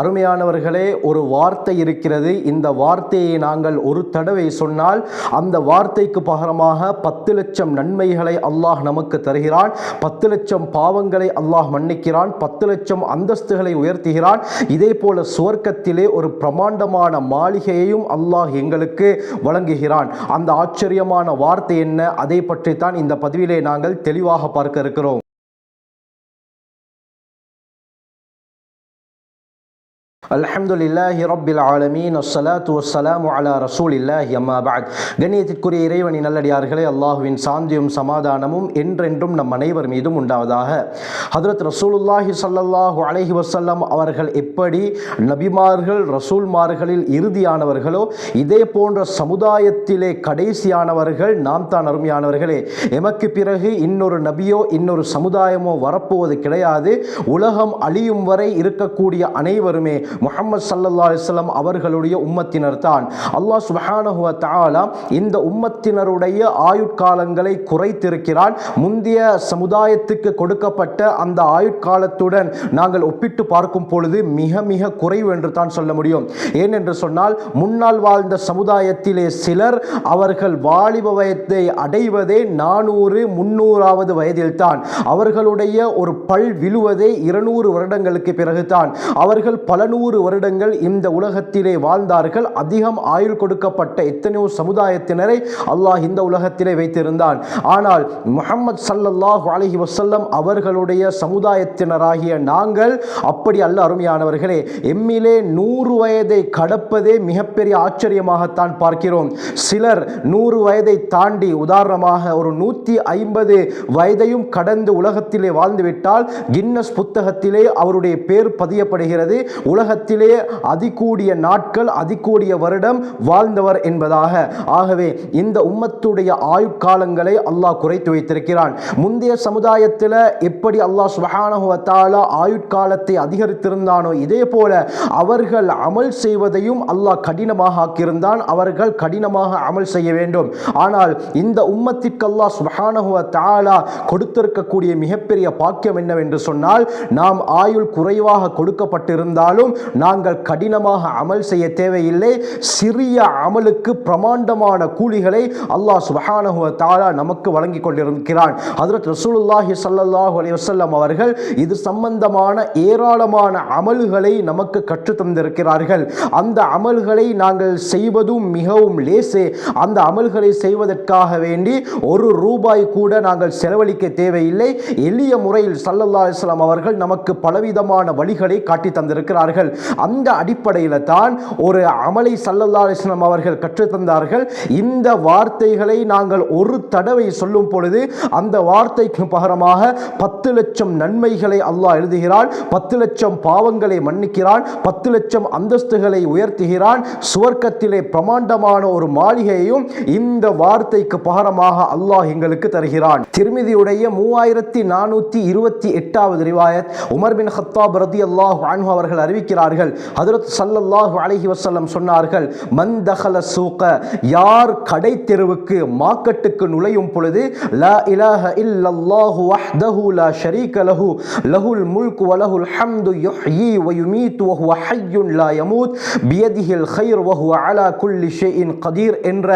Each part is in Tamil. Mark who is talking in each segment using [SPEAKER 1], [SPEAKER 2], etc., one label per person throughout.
[SPEAKER 1] அருமையானவர்களே ஒரு வார்த்தை இருக்கிறது. இந்த வார்த்தையை நாங்கள் ஒரு தடவை சொன்னால் அந்த வார்த்தைக்கு பகரமாக பத்து லட்சம் நன்மைகளை அல்லாஹ் நமக்கு தருகிறான். பத்து லட்சம் பாவங்களை அல்லாஹ் மன்னிக்கிறான். பத்து லட்சம் அந்தஸ்துகளை உயர்த்துகிறான். இதே போல சுவர்க்கத்திலே ஒரு பிரமாண்டமான மாளிகையையும் அல்லாஹ் எங்களுக்கு வழங்குகிறான். அந்த ஆச்சரியமான வார்த்தை என்ன? அதை பற்றி தான் இந்த பதிவிலே நாங்கள் தெளிவாக பார்க்க இருக்கிறோம். அல்ஹம்துலில்லாஹி ரப்பில் ஆலமீன். அஸ்ஸலாத்து வஸ்ஸலாமு அலா ரசூலில்லாஹி அம்மா பஅத். கண்ணியத்திற்குரிய இறைவனின் நல்லடியார்களே அல்லாஹுவின் சாந்தியும் சமாதானமும் என்றென்றும் நம் அனைவர் மீதும் உண்டாவதாக. ஹதரத் ரசூலுல்லாஹி ஸல்லல்லாஹு அலஹி வசல்லம் அவர்கள் எப்படி நபிமார்கள் ரசூல்மார்களில் இறுதியானவர்களோ இதே போன்ற சமுதாயத்திலே கடைசியானவர்கள் நாம் தான் அருமையானவர்களே. எமக்கு பிறகு இன்னொரு நபியோ இன்னொரு சமுதாயமோ வரப்போவது கிடையாது. உலகம் அழியும் வரை இருக்கக்கூடிய அனைவருமே முகமது சல்லா அலிஸ்லாம் அவர்களுடைய உம்மத்தினர் தான். அல்லாஹ் சுபஹானஹுவ இந்த உம்மத்தினருடைய ஆயுட்காலங்களை குறைத்திருக்கிறான். முந்தைய சமுதாயத்துக்கு கொடுக்கப்பட்ட அந்த ஆயுட்காலத்துடன் நாங்கள் ஒப்பிட்டு பார்க்கும் பொழுது மிக மிக குறைவு என்று தான் சொல்ல முடியும். ஏனென்று சொன்னால் முன்னால் வாழ்ந்த சமுதாயத்திலே சிலர் அவர்கள் வாலிப வயதை அடைவதே நானூறு முன்னூறாவது வயதில்தான் அவர்களுடைய ஒரு பல் விழுவதே இருநூறு வருடங்களுக்கு பிறகுதான். அவர்கள் பல நூறு வருடங்கள் இந்த உலகத்திலே வாழ்ந்தார்கள். அதிகம் ஆயுள் கொடுக்கப்பட்ட எத்தனையோ சமுதாயத்தினரை அல்லாஹ் இந்த உலகத்திலே வைத்திருந்தான். ஆனால் முகமது ஸல்லல்லாஹு அலஹி வசல்லம் அவர்களுடைய சமுதாயத்தினராகிய நாங்கள் அப்படி அல்ல அருமையானவர்களே எம்மிலே நூறு வயதை கடப்பதே மிகப்பெரிய ஆச்சரியமாகத்தான் பார்க்கிறோம். சிலர் நூறு வயதை தாண்டி உதாரணமாக ஒரு நூற்றி ஐம்பது வயதையும் கடந்து உலகத்திலே வாழ்ந்துவிட்டால் கின்னஸ் புத்தகத்திலே அவருடைய பேர் பதியப்படுகிறது. உலக உலகத்திலே அதிகூடிய நாட்கள் அதிகூடிய வருடம் வாழ்ந்தவர் என்பதாக. ஆகவே இந்த உம்மத்துடைய ஆயுட்காலங்களை அல்லாஹ் குறைத்து வைத்திருக்கிறான். முந்தைய சமுதாயத்தில் எப்படி அல்லாஹ் சுபஹானஹு ஆயுட்காலத்தை அதிகரித்திருந்தானோ இதே போல அவர்கள் அமல் செய்வதையும் அல்லாஹ் கடினமாக ஆக்கியிருந்தான். அவர்கள் கடினமாக அமல் செய்ய வேண்டும். ஆனால் இந்த உம்மத்திற்கு அல்லாஹ் சுபஹானஹு கொடுத்திருக்கக்கூடிய மிகப்பெரிய பாக்கியம் என்னவென்று சொன்னால் நாம் ஆயுள் குறைவாக கொடுக்கப்பட்டிருந்தாலும் நாங்கள் கடினமாக அமல் செய்ய தேவையில்லை. சிறிய அமலுக்கு பிரமாண்டமான கூலிகளை அல்லாஹ் சுபஹானஹு தாலா நமக்கு வழங்கி கொண்டிருக்கிறான். ஹஜ்ரத் ரசூலுல்லாஹி சல்லாஹூ அலி வசல்லம் அவர்கள் இது சம்பந்தமான ஏராளமான அமல்களை நமக்கு கற்றுத் தந்திருக்கிறார்கள். அந்த அமல்களை நாங்கள் செய்வதும் மிகவும் லேசே. அந்த அமல்களை செய்வதற்காக வேண்டி ஒரு ரூபாய் கூட நாங்கள் செலவழிக்க தேவையில்லை. எளிய முறையில் சல்லல்லா அலிஸ்லாம் அவர்கள் நமக்கு பலவிதமான வழிகளை காட்டி தந்திருக்கிறார்கள். அந்த அடிப்படையில் தான் ஒரு அமலை சல்லல்லா அலிஸ்லாம் அவர்கள் கற்றுத்தந்தார்கள். இந்த வார்த்தைகளை நாங்கள் ஒரு தடவை சொல்லும் பொழுது அந்த வார்த்தைக்கு பகரமாக பத்து லட்சம் நன்மைகளை அல்லாஹ் எழுதுகிறான் பத்து லட்சம் பாவங்களை மன்னிக்கிறான் பத்து லட்சம் அந்தஸ்துகளை உயர்த்துகிறான். சுவர்க்கத்திலே பிரமாண்டமான ஒரு மாளிகையையும் இந்த வார்த்தைக்கு பகரமாக அல்லாஹ் எங்களுக்கு தருகிறான். திருமிதியுடைய மூவாயிரத்தி நானூற்றி இருபத்தி எட்டாவது ரிவாயத் உமர் பின் ஹத்தாப் ரதி அல்லாஹ் அவர்கள் அவர்கள் அறிவிக்கிறார்கள் ஹதரத் சல்லல்லாஹு அலஹி வசல்லம் சொன்னார்கள் மந்தகல சூக்க யார் கடை தெருவுக்கு மார்க்கெட்டுக்கு நுழையும் பொழுது லா இலாஹ இல்லல்லாஹு வஹ்தஹு லா ஷரீக லஹு லஹுல் முல்க் வ லஹுல் ஹம்து யுஹ்யி வ யுமீத் வ ஹுவ ஹய்யுன் லா யமூத் பியதிஹில் கைர் வ ஹுவ அலா குல்லி ஷைஇன் கதீர் என்ற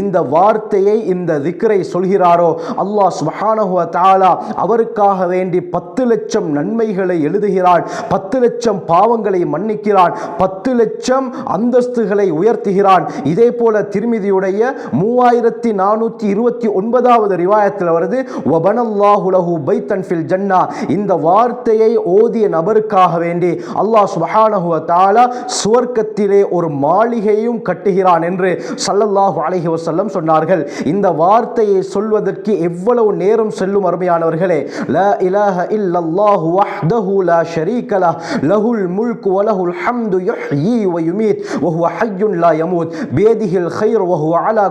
[SPEAKER 1] இந்த வார்த்தையை இந்த திக்ரை சொல்கிறாரோ? அல்லாஹ் சுப்ஹானஹு வ தஆலா அவருக்காக வேண்டி பத்து லட்சம் நன்மைகளை எழுதுகிறான். பத்து லட்சம் பாவங்களை மன்னிக்கிறான். பத்து லட்சம் அந்தஸ்துகளை உயர்த்துகிறான். இதே போல திருமிதியுடைய மூவாயிரத்தி நானூற்றி இருபத்தி ஒன்பதாவது ரிவாயத்தில் வருது வபனல்லாஹு பைத்தன் ஃபில் ஜன்னா. இந்த வார்த்தையை ஓதிய நபருக்காக வேண்டி அல்லாஹ் சுபஹானஹுவ தாலா சுவர்க்கத்திலே ஒரு மாளிகையும் கட்டுகிறான் என்று சல்லல்லாஹு அலஹி வசல்லம் சொன்னார்கள். இந்த வார்த்தையை சொல்வதற்கு எவ்வளவு நேரம் செல்லும் அருமையானவர்களே? ல இலஹ இல்லல்லாஹு வஹ்தஹு லா ஷரீக லஹ். லஹுல் முல்க் வ லஹுல் ஹம்து யுஹ்யி வ யுமீத் வ ஹுவ ஹய்யுன் லா யமூத் பியதிஹில் கைர் வ ஹுவ அலா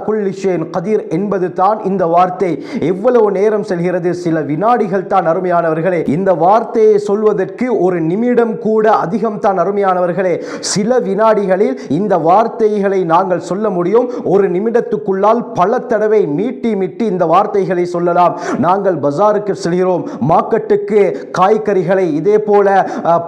[SPEAKER 1] என்பது தான் இந்த வார்த்தை. எவ்வளவு நேரம் செல்கிறது? சில வினாடிகள் தான் அருமையானவர்களே. இந்த வார்த்தையை சொல்வதற்கு ஒரு நிமிடம் கூட அதிகம் தான் அருமையானவர்களே. சில வினாடிகளில் இந்த வார்த்தைகளை நாங்கள் சொல்ல முடியும். ஒரு நிமிடத்துக்குள்ளால் பல தடவை மீட்டி மீட்டி இந்த வார்த்தைகளை சொல்லலாம். நாங்கள் பஜாருக்கு செல்கிறோம். மார்க்கெட்டுக்கு காய்கறிகளை இதே போல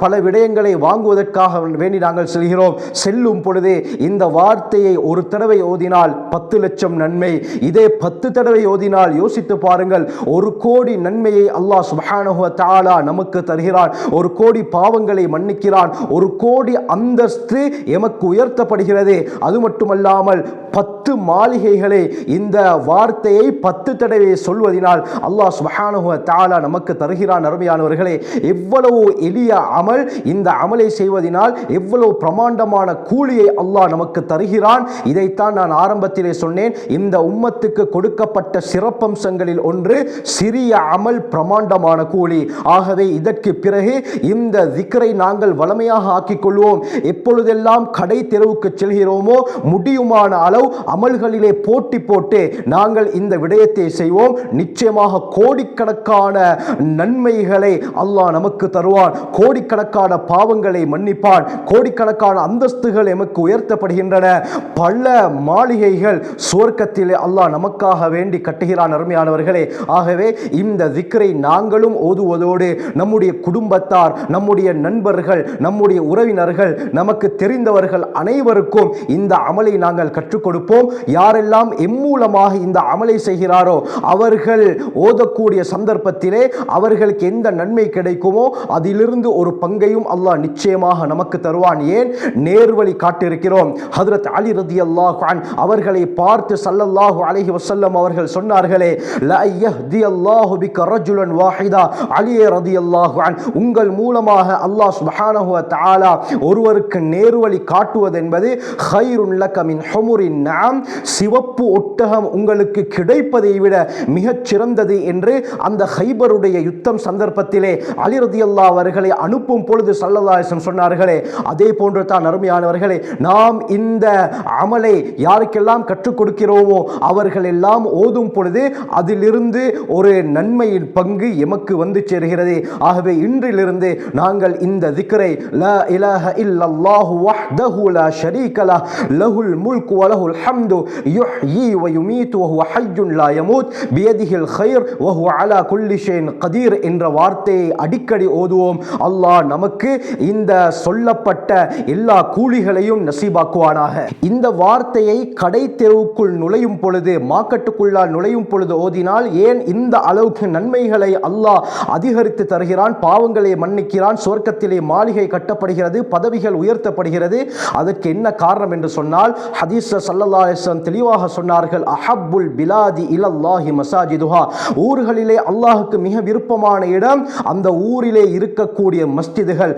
[SPEAKER 1] பல விடயங்களை வாங்குவதற்கு என்பதற்காக வேண்டி நாங்கள் செல்கிறோம். செல்லும் பொழுதே இந்த வார்த்தையை ஒரு தடவை ஓதினால் பத்து லட்சம் நன்மை. இதே பத்து தடவை ஓதினால் யோசித்து பாருங்கள் ஒரு கோடி நன்மையை அல்லாஹ் சுபஹானஹு தாலா நமக்கு தருகிறான். ஒரு கோடி பாவங்களை மன்னிக்கிறான். ஒரு கோடி அந்தஸ்து எமக்கு உயர்த்தப்படுகிறது. அது மட்டுமல்லாமல் பத்து மாளிகைகளை இந்த வார்த்தையை பத்து தடவை சொல்வதனால் அல்லாஹ் சுபஹானஹு தாலா நமக்கு தருகிறான். அருமையானவர்களே எவ்வளவு எளிய அமல் இந்த அமலை செய்வதனால் எவ்வளவு பிரமாண்டமான கூலியை அல்லாஹ் நமக்கு தருகிறான்? இதைத்தான் நான் ஆரம்பத்திலே சொன்னேன். இந்த உம்மத்துக்கு கொடுக்கப்பட்ட சிறப்பம்சங்களில் ஒன்று சிறிய அமல் பிரமாண்டமான கூலி. ஆகவே இதற்கு பிறகு இந்த திக்கரை நாங்கள் வளமையாக ஆக்கிக் கொள்வோம் எப்பொழுதெல்லாம் கடை தெருவுக்கு செல்கிறோமோ முடியுமான அளவு அமல்களிலே போட்டி போட்டு நாங்கள் இந்த விடயத்தை செய்வோம். நிச்சயமாக கோடிக்கணக்கான நன்மைகளை அல்லாஹ் நமக்கு தருவான். கோடிக்கணக்கான பாவங்களை மன் மன்னிப்பான். கோடிக்கணக்கான அந்தஸ்துகள் எமக்கு உயர்த்தப்படுகின்றன. பல மாளிகைகள் சுவர்க்கத்தில் அல்லாஹ் நமக்காக வேண்டி கட்டுகிறான் அருமையானவர்களே. ஆகவே இந்த திக்கரை நாங்களும் ஓதுவதோடு நம்முடைய குடும்பத்தார் நம்முடைய நண்பர்கள் நம்முடைய உறவினர்கள் நமக்கு தெரிந்தவர்கள் அனைவருக்கும் இந்த அமலை நாங்கள் கற்றுக் கொடுப்போம். யாரெல்லாம் எம்மூலமாக இந்த அமலை செய்கிறாரோ அவர்கள் ஓதக்கூடிய சந்தர்ப்பத்திலே அவர்களுக்கு எந்த நன்மை கிடைக்குமோ அதிலிருந்து ஒரு பங்கையும் அல்லாஹ் நிச்சயமாக அல்லாஹ் நமக்கு தருவான். ஏன்? நேர்வழி காட்டியிருக்கிறோம். ஹதரத் அலி ரதி அல்லாஹான் அவர்களை பார்த்து சல்லல்லாஹு அலஹி வசல்லம் அவர்கள் சொன்னார்களே லா அல்லாஹு பிக்க ரஜுலன் வாஹிதா. அலியே ரதி அல்லாஹான் உங்கள் மூலமாக அல்லாஹ் சுப்ஹானஹு தாலா ஒருவருக்கு நேர்வழி காட்டுவது என்பது ஹைருன் லக்கமின் ஹமுரின் நாம் சிவப்பு ஒட்டகம் உங்களுக்கு கிடைப்பதை விட மிகச் சிறந்தது என்று அந்த ஹைபருடைய யுத்தம் சந்தர்ப்பத்திலே அலி ரதி அல்லா அவர்களை அனுப்பும் பொழுது சல்லல்லாஹம் சொன்னார்களே. அதே போன்று தான் அருமையானவர்களே நாம் இந்த அமலை யாருக்கெல்லாம் கற்றுக் கொடுக்கிறோமோ அவர்கள் எல்லாம் ஓதும் பொழுது அதிலிருந்து ஒரு நன்மையின் பங்கு எமக்கு வந்து சேர்கிறது. ஆகவே இன்றிலிருந்து நாங்கள் இந்த திக்கரை ல இலஹ இல்லல்லாஹு வஹ்தஹு லா ஷரீக லஹ் லஹுல் முல்கு வ லஹுல் ஹம்து யுஹ்யி வ யுமீத்து வ ஹுவ ஹய்யுன் லா யமூத் பியதிஹில் கைர் வ ஹுவ அலா குல்லி ஷைன் கதீர் என்ற வார்த்தையை அடிக்கடி ஓதுவோம். அல்லாஹ் நமக்கு இந்த சொல்லப்பட்ட எல்லா கூலிகளையும் நசீபாக்குவானாக. இந்த வார்த்தையை கடை தெருவுக்குள் நுழையும் பொழுது மார்க்கெட்டுக்குள்ளால் நுழையும் பொழுது ஓதினால் ஏன் இந்த அளவுக்கு நன்மைகளை அல்லாஹ் அதிகரித்து தருகிறான் பாவங்களை மன்னிக்கிறான் சுவர்க்கத்திலே மாளிகை கட்டப்படுகிறது பதவிகள் உயர்த்தப்படுகிறது அதற்கு என்ன காரணம் என்று சொன்னால் ஹதீஸ் சல்லல்லாஹு அலைஹி தெளிவாக சொன்னார்கள் அஹப்புல் பிலாதி இலல்லாஹி மசாஜிதுஹா ஊர்களிலே அல்லாஹுக்கு மிக விருப்பமான இடம் அந்த ஊரிலே இருக்கக்கூடிய மஸ்ஜிதுகள்.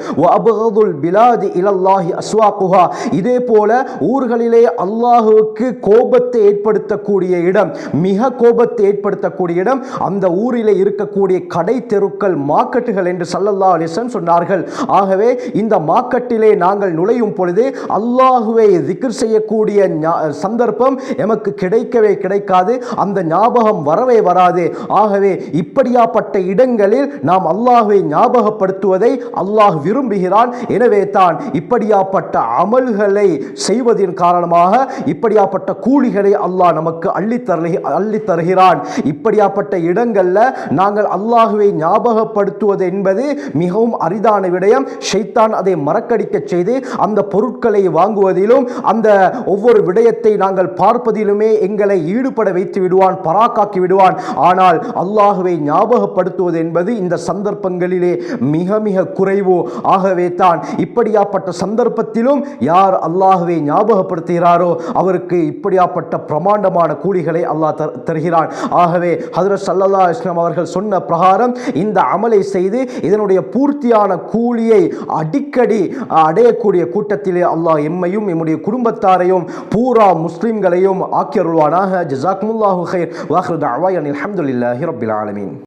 [SPEAKER 1] வஅபகதுல் பிலாதி இலல்லாஹி அஸ்வாகுஹா இதே போல ஊர்களிலே அல்லாஹுவுக்கு கோபத்தை ஏற்படுத்தக்கூடிய இடம் மிக கோபத்தை ஏற்படுத்தக்கூடிய இடம் அந்த ஊரிலே இருக்கக்கூடிய கடை தெருக்கள் மார்க்கெட்டுகள் என்று சல்லல்லா அலிசன் சொன்னார்கள். ஆகவே இந்த மார்க்கெட்டிலே நாங்கள் நுழையும் பொழுது அல்லாஹுவை திக்ர் செய்யக்கூடிய சந்தர்ப்பம் எமக்கு கிடைக்கவே கிடைக்காது அந்த ஞாபகம் வரவே வராது. ஆகவே இப்படியாப்பட்ட இடங்களில் நாம் அல்லாஹுவை ஞாபகப்படுத்துவதை அல்லாஹ் விரும்புகிறான் எனவே தான் இப்படியாப்பட்ட அமல்களை செய்வதன் காரணமாக இப்படியாப்பட்ட கூலிகளை அல்லாஹ் நமக்கு அள்ளித்தரு அள்ளித் தருகிறான் இப்படியாப்பட்ட இடங்களில் நாங்கள் அல்லாஹுவை ஞாபகப்படுத்துவது என்பது மிகவும் அரிதான விடயம். ஷைத்தான் அதை மறக்கடிக்க செய்து அந்த பொருட்களை வாங்குவதிலும் அந்த ஒவ்வொரு விடயத்தை நாங்கள் பார்ப்பதிலுமே எங்களை ஈடுபட வைத்து விடுவான் பராக்காக்கி விடுவான். ஆனால் அல்லாஹுவை ஞாபகப்படுத்துவது என்பது இந்த சந்தர்ப்பங்களிலே மிக மிக குறைவு. ஆகவே தான் இப்படியாப்பட்ட சந்தர்ப்பத்திலும் யார் அல்லாஹுவை ஞாபகப்படுத்துகிறாரோ அவருக்கு இப்படியாப்பட்ட பிரமாண்டமான கூலிகளை அல்லாஹ் தரு- தருகிறான். ஆகவே ஹதரத் சல்லல்லா இஸ்லாம் அவர்கள் சொன்ன பிரகாரம் இந்த அமலை செய்து இதனுடைய பூர்த்தியான கூலியை அடிக்கடி அடையக்கூடிய கூட்டத்திலே அல்லாஹ் எம்மையும் எம்முடைய குடும்பத்தாரையும் பூரா முஸ்லிம்களையும் ஆக்கியருள்வானாக ஜசாக்முல்லாஹு ஹைர் வாஹ்ரு தஅவாயன் அல்ஹம்துலில்லாஹி ரபில் ஆலமீன்.